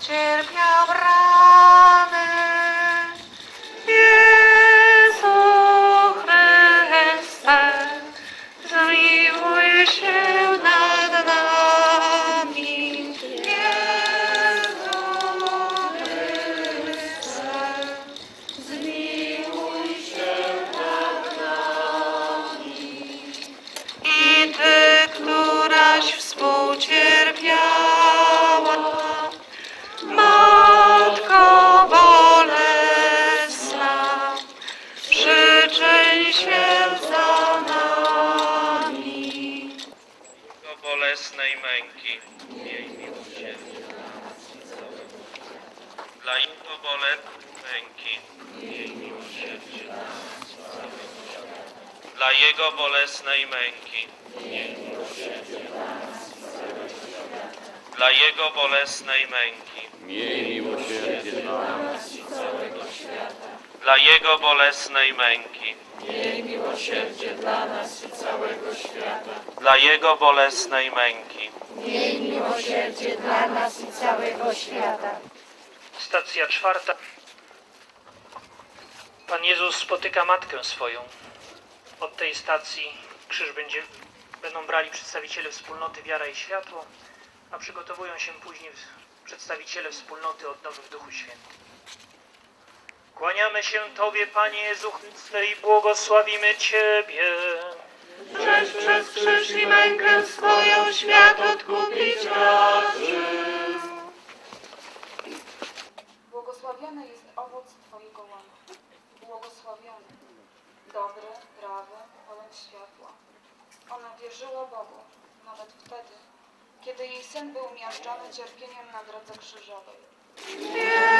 cierpiał męki. Miej miłosierdzie dla jego bolesnej męki. Miej miłosierdzie dla jego bolesnej męki. Miej miłosierdzie dla jego bolesnej męki. Miej miłosierdzie dla nas. Dla jego bolesnej męki. Miej miłosierdzie dla nas i całego świata. Dla jego bolesnej męki. Miej miłosierdzie dla nas i całego świata. Stacja czwarta. Pan Jezus spotyka matkę swoją. Od tej stacji krzyż będzie, będą brali przedstawiciele wspólnoty Wiara i Światło, a przygotowują się później przedstawiciele wspólnoty Odnowy w Duchu Świętym. Kłaniamy się Tobie, Panie Jezu i błogosławimy Ciebie. Żeś przez krzyż i mękę swoją świat odkupić raczył. Błogosławiony jest owoc Twojego łona. Błogosławiony, dobry, prawy, pełen światła. Ona wierzyła Bogu, nawet wtedy, kiedy jej syn był miażdżony cierpieniem na drodze krzyżowej. Jezu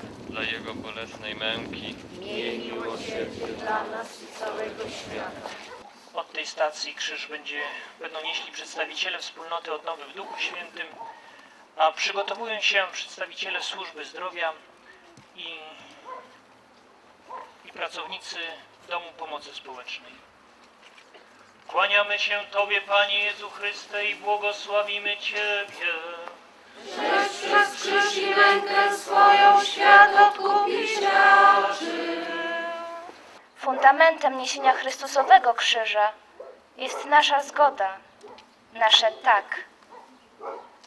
Dla jego bolesnej męki. Miej miłosierdzie dla nas i całego świata. Od tej stacji krzyż będzie, będą nieśli przedstawiciele wspólnoty Odnowy w Duchu Świętym, a przygotowują się przedstawiciele służby zdrowia i, i pracownicy Domu Pomocy Społecznej. Kłaniamy się Tobie, Panie Jezu Chryste, i błogosławimy Ciebie. Żeś przez krzyż i mękę swoją świat odkupić raczył. Fundamentem niesienia Chrystusowego krzyża jest nasza zgoda, nasze tak.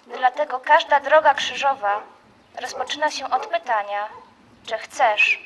Dlatego każda droga krzyżowa rozpoczyna się od pytania, czy chcesz.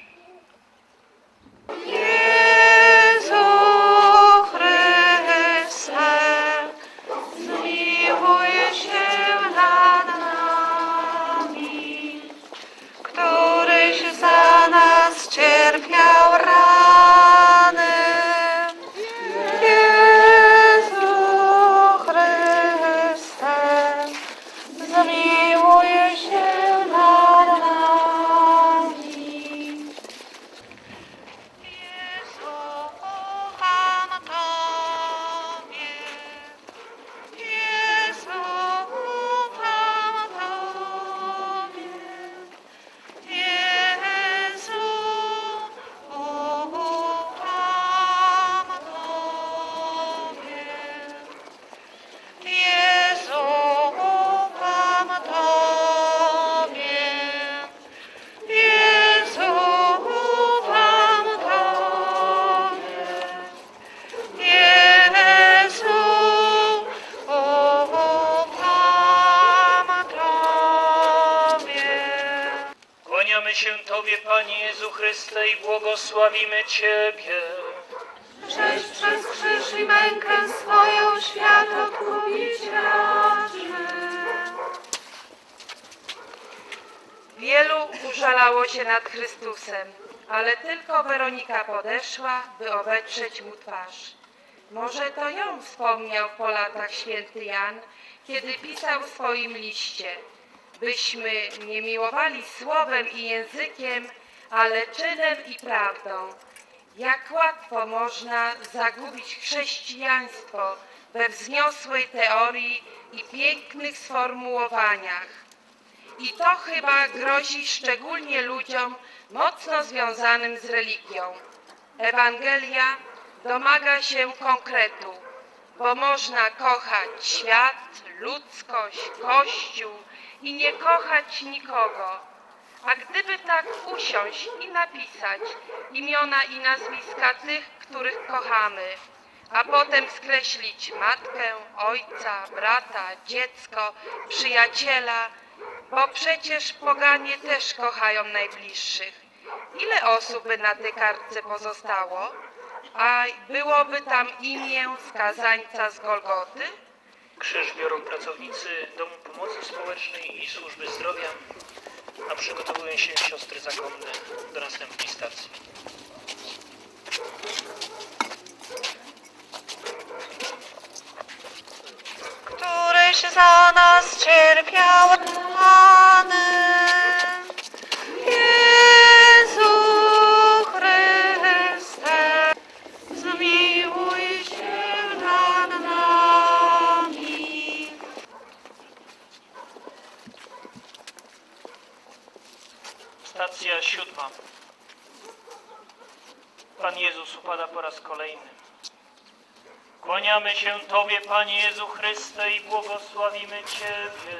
Błogosławimy Ciebie. Żeś przez krzyż i mękę swoją świat odkupić raczył. użalało się nad Chrystusem, ale tylko Weronika podeszła, by obetrzeć mu twarz. Może to ją wspomniał po latach święty Jan, kiedy pisał w swoim liście. Byśmy nie miłowali słowem i językiem, ale czynem i prawdą. Jak łatwo można zagubić chrześcijaństwo we wzniosłej teorii i pięknych sformułowaniach. I to chyba grozi szczególnie ludziom mocno związanym z religią. Ewangelia domaga się konkretu, bo można kochać świat, ludzkość, Kościół i nie kochać nikogo. A gdyby tak usiąść i napisać imiona i nazwiska tych, których kochamy, a potem skreślić matkę, ojca, brata, dziecko, przyjaciela, bo przecież poganie też kochają najbliższych. Ile osób by na tej kartce pozostało? A byłoby tam imię skazańca z Golgoty? Krzyż biorą pracownicy Domu Pomocy Społecznej i Służby Zdrowia, a przygotowują się siostry zakonne do następnej stacji. Któryś za nas cierpiał Jezus upada po raz kolejny. Kłaniamy się Tobie, Panie Jezu Chryste, i błogosławimy Ciebie.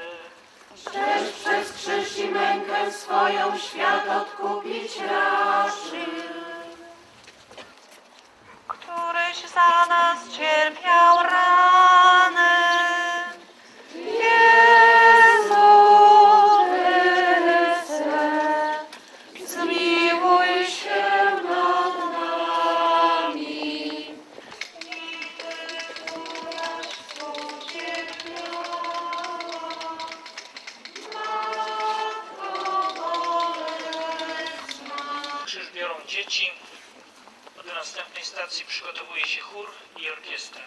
Też przez krzyż i mękę swoją świat odkupić raczył. Któryś za nas cierpiał rany. dzieci. Od następnej stacji przygotowuje się chór i orkiestra.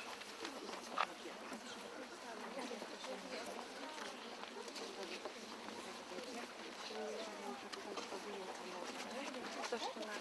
Coś tu na